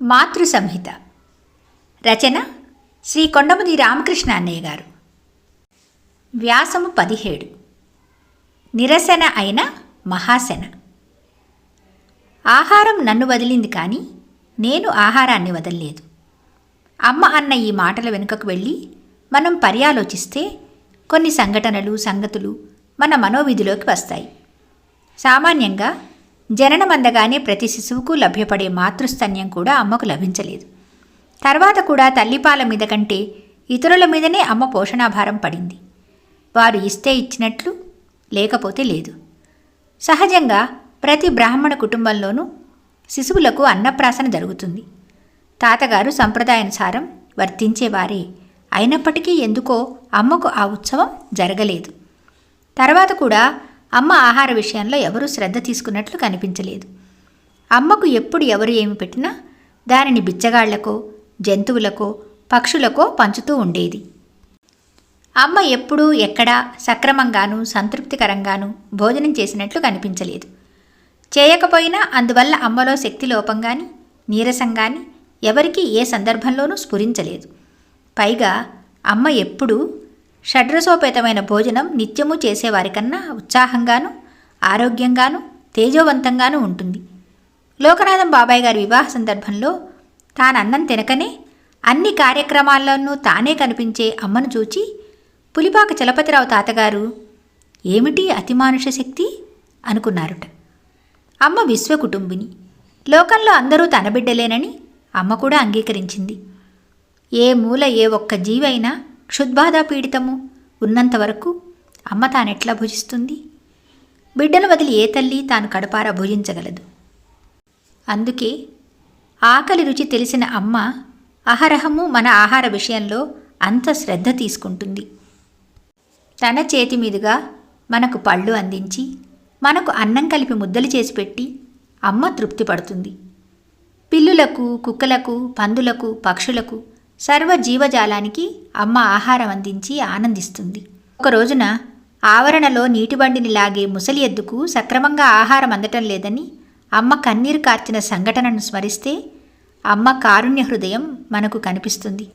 మాతృ సంహిత రచన శ్రీ కొండముది రామకృష్ణ అన్నయ్య గారు. వ్యాసము పదిహేడు. నిరసన అయిన మహాసన ఆహారం నన్ను వదిలింది కానీ నేను ఆహారాన్ని వదలలేదు. అమ్మ అన్న ఈ మాటల వెనుకకు వెళ్ళి మనం పర్యాలోచిస్తే కొన్ని సంఘటనలు సంగతులు మన మనోవిధిలోకి వస్తాయి. సామాన్యంగా జననమందగానే ప్రతి శిశువుకు లభ్యపడే మాతృస్తన్యం కూడా అమ్మకు లభించలేదు. తర్వాత కూడా తల్లిపాల మీద కంటే ఇతరుల మీదనే అమ్మ పోషణాభారం పడింది. వారు ఇస్తే ఇచ్చినట్లు లేకపోతే లేదు. సహజంగా ప్రతి బ్రాహ్మణ కుటుంబంలోనూ శిశువులకు అన్నప్రాసన జరుగుతుంది. తాతగారు సంప్రదాయానుసారం వర్తించేవారే అయినప్పటికీ ఎందుకో అమ్మకు ఆ ఉత్సవం జరగలేదు. తర్వాత కూడా అమ్మ ఆహార విషయంలో ఎవరూ శ్రద్ధ తీసుకున్నట్లు కనిపించలేదు. అమ్మకు ఎప్పుడు ఎవరు ఏమి పెట్టినా దానిని బిచ్చగాళ్ళకో జంతువులకో పక్షులకో పంచుతూ ఉండేది. అమ్మ ఎప్పుడూ ఎక్కడా సక్రమంగానూ సంతృప్తికరంగానూ భోజనం చేసినట్లు కనిపించలేదు. చేయకపోయినా అందువల్ల అమ్మలో శక్తి లోపం కానీ నీరసం కానీ ఎవరికీ ఏ సందర్భంలోనూ స్ఫురించలేదు. పైగా అమ్మ ఎప్పుడూ షడ్రసోపేతమైన భోజనం నిత్యము చేసేవారికన్నా ఉత్సాహంగాను ఆరోగ్యంగాను తేజోవంతంగాను ఉంటుంది. లోకనాథం బాబాయ్ గారి వివాహ సందర్భంలో తాను అన్నం తినకనే అన్ని కార్యక్రమాల్లోనూ తానే కనిపించే అమ్మను చూచి పులిపాక చలపతిరావు తాతగారు ఏమిటి అతిమానుష శక్తి? అనుకున్నారుట. అమ్మ విశ్వకుటుంబిని. లోకంలో అందరూ తన బిడ్డలేనని అమ్మ కూడా అంగీకరించింది. ఏ మూల ఏ ఒక్క జీవైనా క్షుద్బాధ పీడితము ఉన్నంతవరకు అమ్మ తానెట్లా భుజిస్తుంది? బిడ్డను వదిలి ఏ తల్లి తాను కడపారా భుజించగలదు? అందుకే ఆకలి రుచి తెలిసిన అమ్మ అహరహము మన ఆహార విషయంలో అంత శ్రద్ధ తీసుకుంటుంది. తన చేతి మీదుగా మనకు పళ్ళు అందించి మనకు అన్నం కలిపి ముద్దలు చేసి పెట్టి అమ్మ తృప్తి పడుతుంది. పిల్లులకు కుక్కలకు పందులకు పక్షులకు సర్వ జీవజాలానికి అమ్మ ఆహారం అందించి ఆనందిస్తుంది. ఒక రోజున ఆవరణలో నీటిబండిని లాగే ముసలి ఎద్దుకు సక్రమంగా ఆహారం అందటం లేదని అమ్మ కన్నీరు కార్చిన సంఘటనను స్మరిస్తే అమ్మ కారుణ్య హృదయం మనకు కనిపిస్తుంది.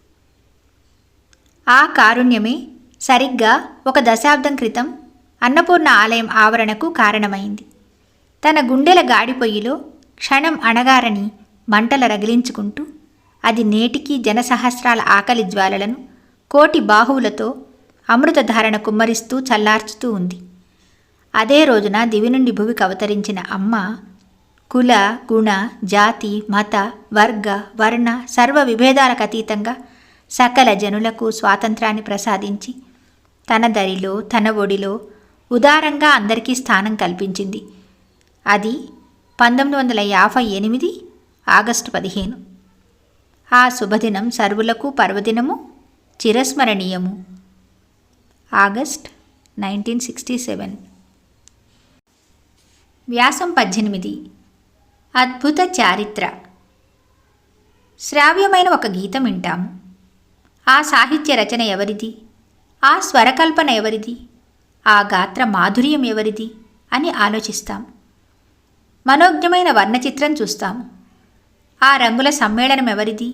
ఆ కారుణ్యమే సరిగ్గా ఒక దశాబ్దం క్రితం అన్నపూర్ణ ఆలయం ఆవరణకు కారణమైంది. తన గుండెల గాడిపొయ్యిలో క్షణం అణగారని మంటల రగిలించుకుంటూ అది నేటికి జనసహస్రాల ఆకలి జ్వాలలను కోటి బాహువులతో అమృతధారణ కుమ్మరిస్తూ చల్లార్చుతూ ఉంది. అదే రోజున దివి నుండి భూమికి అవతరించిన అమ్మ కుల గుణ జాతి మత వర్గ వర్ణ సర్వ విభేదాలకు అతీతంగా సకల జనులకు స్వాతంత్రాన్ని ప్రసాదించి తన దరిలో తన ఒడిలో ఉదారంగా అందరికీ స్థానం కల్పించింది. అది పంతొమ్మిది వందల యాభై ఎనిమిది ఆగస్టు పదిహేను. ఆ శుభదినం సర్వులకు పర్వదినము చిరస్మరణీయము. August nineteen sixty seven. వ్యాసం పద్దెనిమిది. అద్భుత చారిత్ర. శ్రావ్యమైన ఒక గీతం వింటాము ఆ సాహిత్య రచన ఎవరిది? ఆ స్వరకల్పన ఎవరిది? ఆ గాత్ర మాధుర్యం ఎవరిది? అని ఆలోచిస్తాం. మనోజ్ఞమైన వర్ణచిత్రం చూస్తాం. ఆ రంగుల సమ్మేళనం ఎవరిది?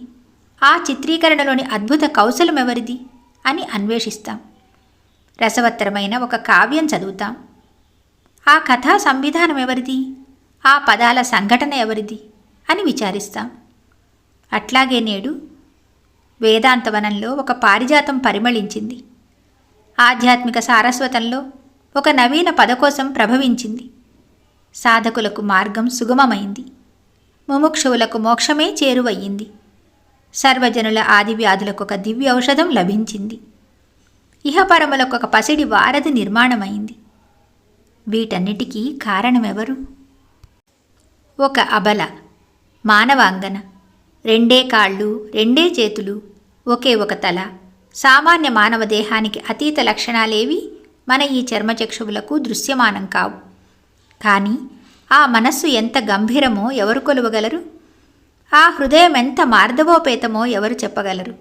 ఆ చిత్రీకరణలోని అద్భుత కౌశలం ఎవరిది? అని అన్వేషిస్తాం. రసవత్తరమైన ఒక కావ్యం చదువుతాం. ఆ కథా సంవిధానం ఎవరిది? ఆ పదాల సంఘటన ఎవరిది? అని విచారిస్తాం. అట్లాగే నేడు వేదాంతవనంలో ఒక పారిజాతం పరిమళించింది. ఆధ్యాత్మిక సారస్వతంలో ఒక నవీన పదకోశం ప్రభవించింది. సాధకులకు మార్గం సుగమమైంది. ముముక్షువులకు మోక్షమే చేరువయ్యింది. సర్వజనుల ఆది వ్యాధులకు ఒక దివ్య ఔషధం లభించింది. ఇహపరములకు ఒక పసిడి వారధి నిర్మాణమైంది. వీటన్నిటికీ కారణమెవరు? ఒక అబల మానవాంగన రెండే కాళ్ళు రెండే చేతులు ఒకే ఒక తల సామాన్య మానవ దేహానికి అతీత లక్షణాలేవి మన ఈ చర్మచక్షువులకు దృశ్యమానం కావు. కానీ ఆ మనస్సు ఎంత గంభీరమో ఎవరు కొలువగలరు? ఆ హృదయం ఎంత మార్దవోపేతమో ఎవరు చెప్పగలరు?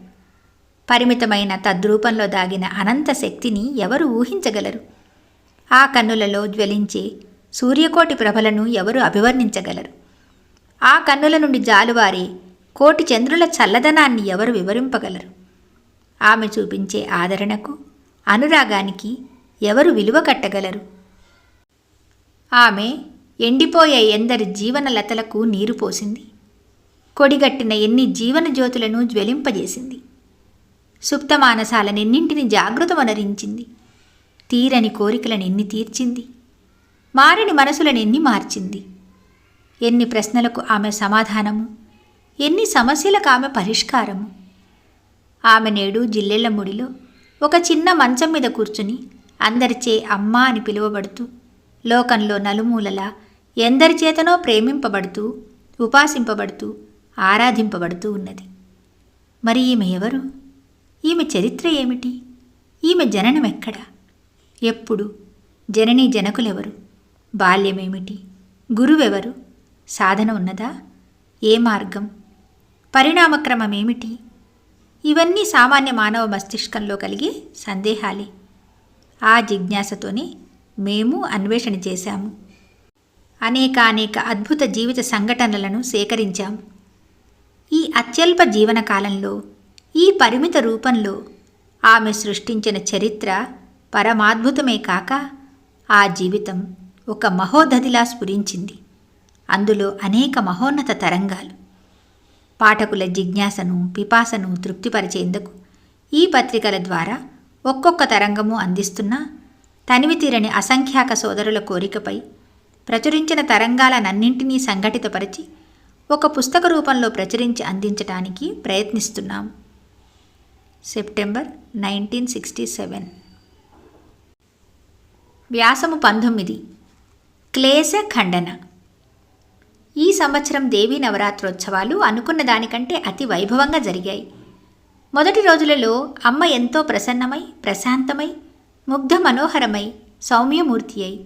పరిమితమైన తద్రూపంలో దాగిన అనంత శక్తిని ఎవరు ఊహించగలరు? ఆ కన్నులలో జ్వలించే సూర్యకోటి ప్రభలను ఎవరు అభివర్ణించగలరు? ఆ కన్నుల నుండి జాలువారే కోటి చంద్రుల చల్లదనాన్ని ఎవరు వివరింపగలరు? ఆమె చూపించే ఆదరణకు అనురాగానికి ఎవరు విలువ కట్టగలరు? ఆమె ఎండిపోయే ఎందరి జీవన లతలకు నీరు పోసింది. కొడిగట్టిన ఎన్ని జీవన జ్యోతులను జ్వలింపజేసింది. సుప్తమానసాలనెన్నింటిని జాగృతమనరించింది తీరని కోరికలనెన్ని తీర్చింది. మారని మనసులనెన్ని మార్చింది. ఎన్ని ప్రశ్నలకు ఆమె సమాధానము. ఎన్ని సమస్యలకు ఆమె పరిష్కారము. ఆమె నేడు జిల్లెళ్ళ ముడిలో ఒక చిన్న మంచం మీద కూర్చుని అందరిచే అమ్మా అని పిలువబడుతూ లోకంలో నలుమూలలా ఎందరి చేతనో ప్రేమింపబడుతూ ఉపాసింపబడుతూ ఆరాధింపబడుతూ ఉన్నది. మరి ఈమె ఎవరు? ఈమె చరిత్ర ఏమిటి? ఈమె జననం ఎక్కడ? ఎప్పుడు? జననీ జనకులెవరు? బాల్యమేమిటి? గురువెవరు? సాధన ఉన్నదా? ఏ మార్గం? పరిణామక్రమం ఏమిటి ఇవన్నీ సామాన్య మానవ మస్తిష్కంలో కలిగే సందేహాలే. ఆ జిజ్ఞాసతోనే మేము అన్వేషణ చేశాము. అనేక అనేక అద్భుత జీవిత సంఘటనలను సేకరించాము ఈ అత్యల్ప జీవన కాలంలో ఈ పరిమిత రూపంలో ఆమె సృష్టించిన చరిత్ర పరమాద్భుతమే కాక ఆ జీవితం ఒక మహోదధిలా స్ఫురించింది. అందులో అనేక మహోన్నత తరంగాలు. పాఠకుల జిజ్ఞాసను పిపాసను తృప్తిపరిచేందుకు ఈ పత్రికల ద్వారా ఒక్కొక్క తరంగము అందిస్తున్న తనివి తీరని అసంఖ్యాక సోదరుల కోరికపై ప్రచురించిన తరంగాలనన్నింటినీ సంఘటితపరిచి ఒక పుస్తక రూపంలో ప్రచురించి అందించడానికి ప్రయత్నిస్తున్నాం. September nineteen sixty seven. వ్యాసము పంతొమ్మిది. క్లేశ ఖండన. ఈ సంవత్సరం దేవీ నవరాత్రోత్సవాలు అనుకున్న దానికంటే అతి వైభవంగా జరిగాయి. మొదటి రోజులలో అమ్మ ఎంతో ప్రసన్నమై ప్రశాంతమై ముగ్ధ మనోహరమై సౌమ్యమూర్తి అయి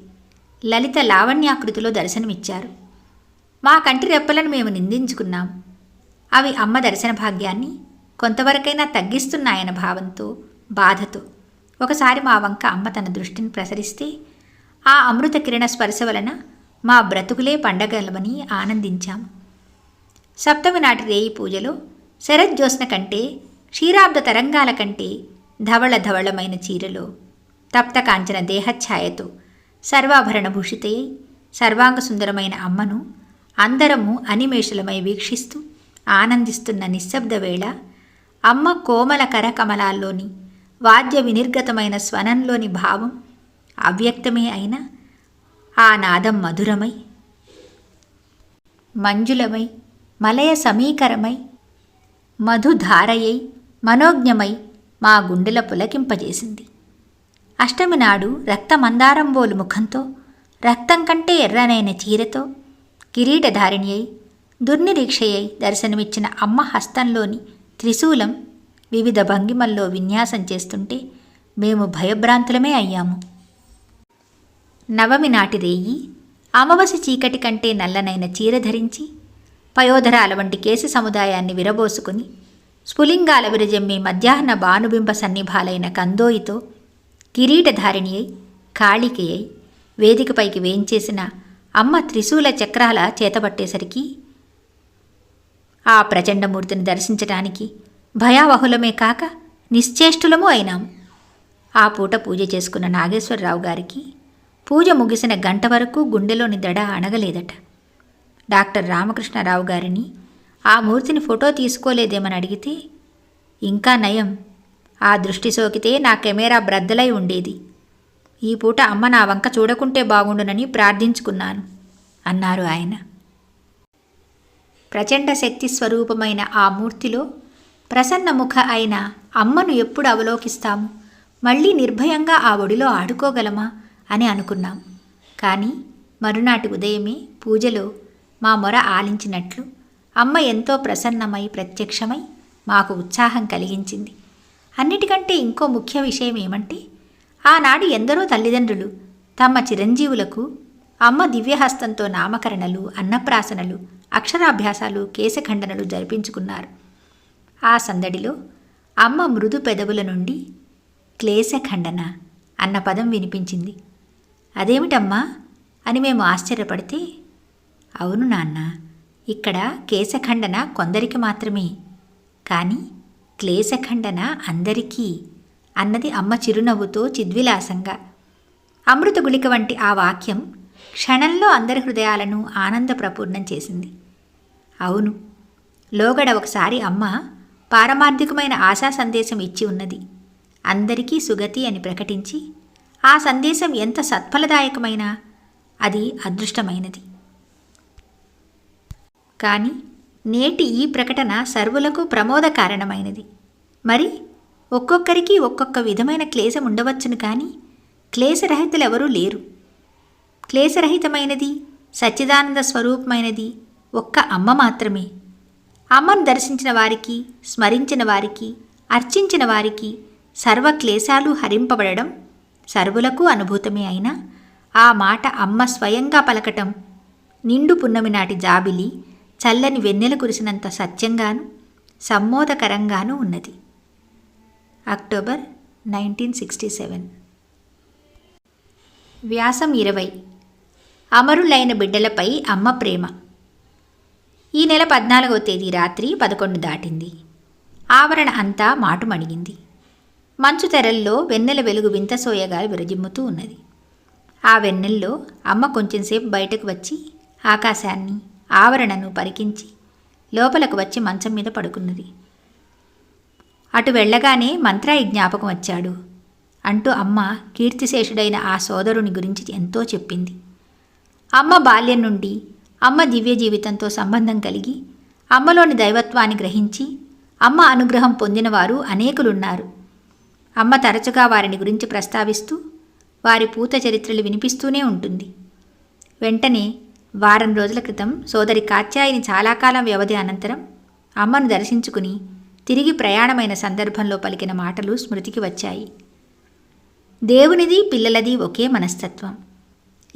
లలిత లావణ్యాకృతిలో దర్శనమిచ్చారు. మా కంటి రెప్పలను మేము నిందించుకున్నాం. అవి అమ్మ దర్శన భాగ్యాన్ని కొంతవరకైనా తగ్గిస్తున్నాయన్న భావంతో బాధతో ఒకసారి మా వంక అమ్మ తన దృష్టిని ప్రసరిస్తే ఆ అమృత కిరణ స్పర్శ వలన మా బ్రతుకులే పండగలవని ఆనందించాం. సప్తమి నాటి రేయి పూజలో శరజ్యోత్స్న కంటే క్షీరాబ్ద తరంగాల కంటే ధవళ ధవళమైన చీరలో తప్త కాంచన దేహఛాయతో. సర్వాభరణ సర్వాంగసుందరమైన సర్వాంగ సుందరమైన అమ్మను అందరము అనిమేషులమై వీక్షిస్తూ ఆనందిస్తున్న నిశ్శబ్ద వేళ అమ్మ కోమల కరకమలాల్లోని వాద్య వినిర్గతమైన స్వనంలోని భావం అవ్యక్తమే అయినా ఆ నాదం మధురమై మంజులమై మలయ సమీకరమై మధుధారయై మనోజ్ఞమై మా గుండెల పులకింపజేసింది. అష్టమి నాడు రక్తమందారంబోలు ముఖంతో రక్తం కంటే ఎర్రనైన చీరతో కిరీటధారిణి అయి దుర్నిరీక్షయ్యై దర్శనమిచ్చిన అమ్మ హస్తంలోని త్రిశూలం వివిధ భంగిమల్లో విన్యాసం చేస్తుంటే మేము భయభ్రాంతులమే అయ్యాము. నవమి నాటి రేయి అమవసి చీకటి కంటే నల్లనైన చీర ధరించి పయోధరాల వంటి కేసు సముదాయాన్ని విరబోసుకుని స్ఫులింగాల విరజమ్మి మధ్యాహ్న భానుబింబ సన్నిభాలైన కందోయితో కిరీటధారిణి అయి వేదికపైకి వేయించేసిన అమ్మ త్రిశూల చక్రాల చేతబట్టేసరికి ఆ ప్రచండమూర్తిని దర్శించటానికి భయావహులమే కాక నిశ్చేష్టులము అయినాం. ఆ పూట పూజ చేసుకున్న నాగేశ్వరరావు గారికి పూజ ముగిసిన గంట వరకు గుండెలోని దడ అణగలేదట. డాక్టర్ రామకృష్ణరావు గారిని ఆ మూర్తిని ఫోటో తీసుకోలేదేమని అడిగితే ఇంకా నయం. ఆ దృష్టి సోకితే నా కెమెరా బ్రద్దలై ఉండేది. ఈ పూట అమ్మ నా వంక చూడకుంటే బాగుండునని ప్రార్థించుకున్నాను అన్నారు ఆయన. ప్రచండ శక్తి స్వరూపమైన ఆ మూర్తిలో ప్రసన్నముఖ అయిన అమ్మను ఎప్పుడు అవలోకిస్తాము? మళ్ళీ నిర్భయంగా ఆ ఒడిలో ఆడుకోగలమా అని అనుకున్నాం. కానీ మరునాటి ఉదయమే పూజలో మా మొర ఆలించినట్లు అమ్మ ఎంతో ప్రసన్నమై ప్రత్యక్షమై మాకు ఉత్సాహం కలిగించింది. అన్నిటికంటే ఇంకో ముఖ్య విషయం ఏమంటే ఆనాడు ఎందరో తల్లిదండ్రులు తమ చిరంజీవులకు అమ్మ దివ్యహస్తంతో నామకరణలు అన్నప్రాసనలు అక్షరాభ్యాసాలు కేశఖండనలు జరిపించుకున్నారు. ఆ సందడిలో అమ్మ మృదు పెదవుల నుండి క్లేశఖండన అన్న పదం వినిపించింది. అదేమిటమ్మా? అని మేము ఆశ్చర్యపడితే అవును నాన్న ఇక్కడ కేశఖండన కొందరికి మాత్రమే. కానీ క్లేశఖండన అందరికీ అన్నది అమ్మ చిరునవ్వుతో చిద్విలాసంగా. అమృత గుళిక వంటి ఆ వాక్యం క్షణంలో అందరి హృదయాలను ఆనందప్రపూర్ణం చేసింది. అవును లోగడ ఒకసారి అమ్మ పారమార్థికమైన ఆశా సందేశం ఇచ్చి ఉన్నది. అందరికీ సుగతి అని ప్రకటించి ఆ సందేశం ఎంత సత్ఫలదాయకమైన అది అదృష్టమైనది. కానీ నేటి ఈ ప్రకటన సర్వులకు ప్రమోద కారణమైనది. మరి ఒక్కొక్కరికి ఒక్కొక్క విధమైన క్లేశం ఉండవచ్చును కానీ క్లేశరహితులెవరూ లేరు. క్లేశరహితమైనది సచ్చిదానంద స్వరూపమైనది ఒక్క అమ్మ మాత్రమే. అమ్మను దర్శించిన వారికి స్మరించిన వారికి అర్చించిన వారికి సర్వ క్లేశాలు హరింపబడడం సర్వులకు అనుభూతమే అయినా ఆ మాట అమ్మ స్వయంగా పలకటం నిండు పున్నమి నాటి జాబిలి చల్లని వెన్నెల కురిసినంత సత్యంగాను సమ్మోదకరంగానూ ఉన్నది. October nineteen sixty seven. వ్యాసం ఇరవై. అమరులైన బిడ్డలపై అమ్మ ప్రేమ. ఈ నెల పద్నాలుగవ తేదీ రాత్రి పదకొండు దాటింది. ఆవరణ అంతా మాటుమణిగింది మంచు తెరల్లో వెన్నెల వెలుగు వింతసోయగా విరజిమ్ముతూ ఉన్నది. ఆ వెన్నెల్లో అమ్మ కొంచెంసేపు బయటకు వచ్చి ఆకాశాన్ని ఆవరణను పరికించి లోపలకు వచ్చి మంచం మీద పడుకున్నది. అటు వెళ్ళగానే మంత్రాయి జ్ఞాపకం వచ్చాడు. అంటూ అమ్మ కీర్తిశేషుడైన ఆ సోదరుని గురించి ఎంతో చెప్పింది. అమ్మ బాల్యం నుండి అమ్మ దివ్య జీవితంతో సంబంధం కలిగి అమ్మలోని దైవత్వాన్ని గ్రహించి అమ్మ అనుగ్రహం పొందినవారు అనేకులున్నారు. అమ్మ తరచుగా వారిని గురించి ప్రస్తావిస్తూ వారి పూత చరిత్రలు వినిపిస్తూనే ఉంటుంది. వెంటనే వారం రోజుల క్రితం సోదరి కాత్యాయిని చాలా కాలం వ్యవధి అనంతరం అమ్మను దర్శించుకుని తిరిగి ప్రయాణమైన సందర్భంలో పలికిన మాటలు స్మృతికి వచ్చాయి. దేవునిది పిల్లలది ఒకే మనస్తత్వం.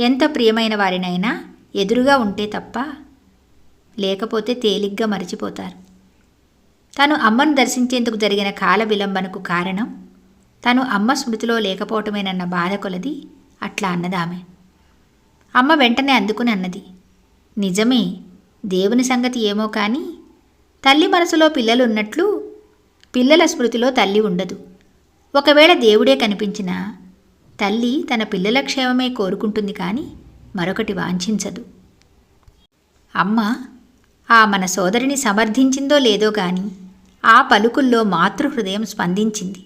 ఎంత ప్రియమైన వారినైనా ఎదురుగా ఉంటే తప్ప లేకపోతే తేలిగ్గా మరిచిపోతారు. తను అమ్మను దర్శించేందుకు జరిగిన కాల విలంబనకు కారణం తను అమ్మ స్మృతిలో లేకపోవటమేనన్న బాధ కొలది అట్లా అన్నదామె. అమ్మ వెంటనే అందుకుని అన్నది. నిజమే దేవుని సంగతి ఏమో కానీ తల్లి మనసులో పిల్లలు ఉన్నట్లు పిల్లల స్మృతిలో తల్లి ఉండదు. ఒకవేళ దేవుడే కనిపించినా తల్లి తన పిల్లల క్షేమమే కోరుకుంటుంది కానీ మరొకటి వాంఛించదు. అమ్మ ఆ మన సోదరిని సమర్థించిందో లేదో కానీ ఆ పలుకుల్లో మాతృహృదయం స్పందించింది.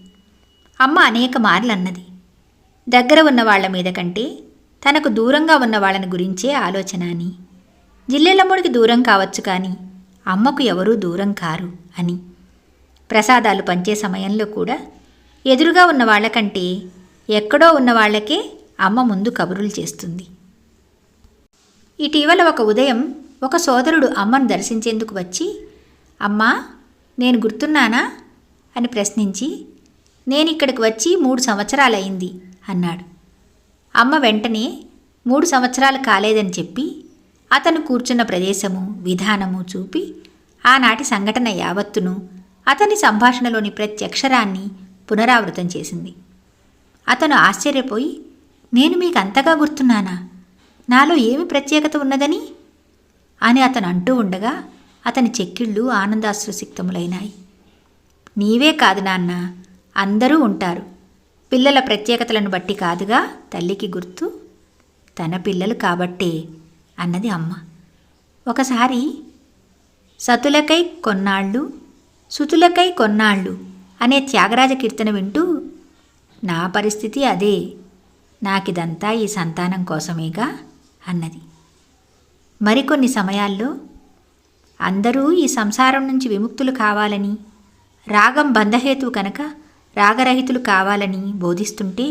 అమ్మ అనేక మార్లన్నది. దగ్గర ఉన్న వాళ్ళ మీద కంటే తనకు దూరంగా ఉన్న వాళ్ళని గురించే ఆలోచన అని. జిల్లెలమ్ముడికి దూరం కావచ్చు కానీ అమ్మకు ఎవరూ దూరం కారు అని. ప్రసాదాలు పంచే సమయంలో కూడా ఎదురుగా ఉన్న వాళ్ళకంటే ఎక్కడో ఉన్న వాళ్ళకే అమ్మ ముందు కబురులు చేస్తుంది. ఇటీవల ఒక ఉదయం ఒక సోదరుడు అమ్మను దర్శించేందుకు వచ్చి అమ్మా నేను గుర్తున్నానా? అని ప్రశ్నించి నేను ఇక్కడికి వచ్చి మూడు సంవత్సరాలయ్యింది అన్నాడు. అమ్మ వెంటనే మూడు సంవత్సరాలు కాలేదని చెప్పి అతను కూర్చున్న ప్రదేశము విధానము చూపి ఆనాటి సంఘటన యావత్తును అతని సంభాషణలోని ప్రతి అక్షరాన్ని పునరావృతం చేసింది. అతను ఆశ్చర్యపోయి నేను మీకు అంతగా గుర్తున్నానా? నాలో ఏమి ప్రత్యేకత ఉన్నదని? అని అతను అంటూ ఉండగా అతని చెక్కిళ్ళు ఆనందాశ్రుసిక్తములైనాయి. నీవే కాదు నాన్న అందరూ ఉంటారు. పిల్లల ప్రత్యేకతలను బట్టి కాదుగా తల్లికి గుర్తు తన పిల్లలు కాబట్టే అన్నది అమ్మ. ఒకసారి సతులకై కొన్నాళ్ళు సుతులకై కొన్నాళ్ళు అనే త్యాగరాజ కీర్తన వింటూ నా పరిస్థితి అదే నాకిదంతా ఈ సంతానం కోసమేగా అన్నది. మరికొన్ని సమయాల్లో అందరూ ఈ సంసారం నుంచి విముక్తులు కావాలని రాగం బంధహేతు కనుక రాగరహితులు కావాలని బోధిస్తుంటే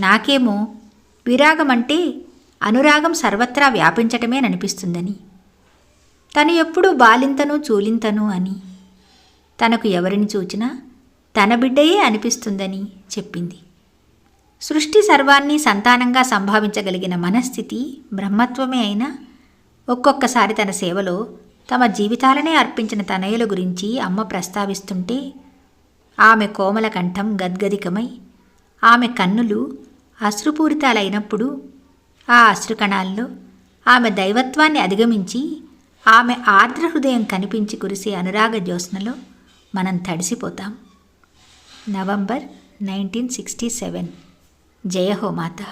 నాకేమో విరాగం అంటే అనురాగం సర్వత్రా వ్యాపించటమే అనిపిస్తుందని తను ఎప్పుడూ బాలింతను చూలింతను అని తనకు ఎవరిని చూచినా తన బిడ్డయే అనిపిస్తుందని చెప్పింది. సృష్టి సర్వాన్ని సంతానంగా సంభావించగలిగిన మనస్థితి బ్రహ్మత్వమే అయినా ఒక్కొక్కసారి తన సేవలో తమ జీవితాలనే అర్పించిన తనయుల గురించి అమ్మ ప్రస్తావిస్తుంటే ఆమె కోమల కంఠం గద్గదికమై ఆమె కన్నులు అశ్రుపూరితాలైనప్పుడు ఆ అశ్రుకణాల్లో ఆమె దైవత్వాన్ని అధిగమించి ఆమె ఆర్ద్ర హృదయం కనిపించి కురిసే అనురాగ జ్యోత్స్నలో మనం తడిసిపోతాం. November nineteen sixty seven. జయ హో మాతా.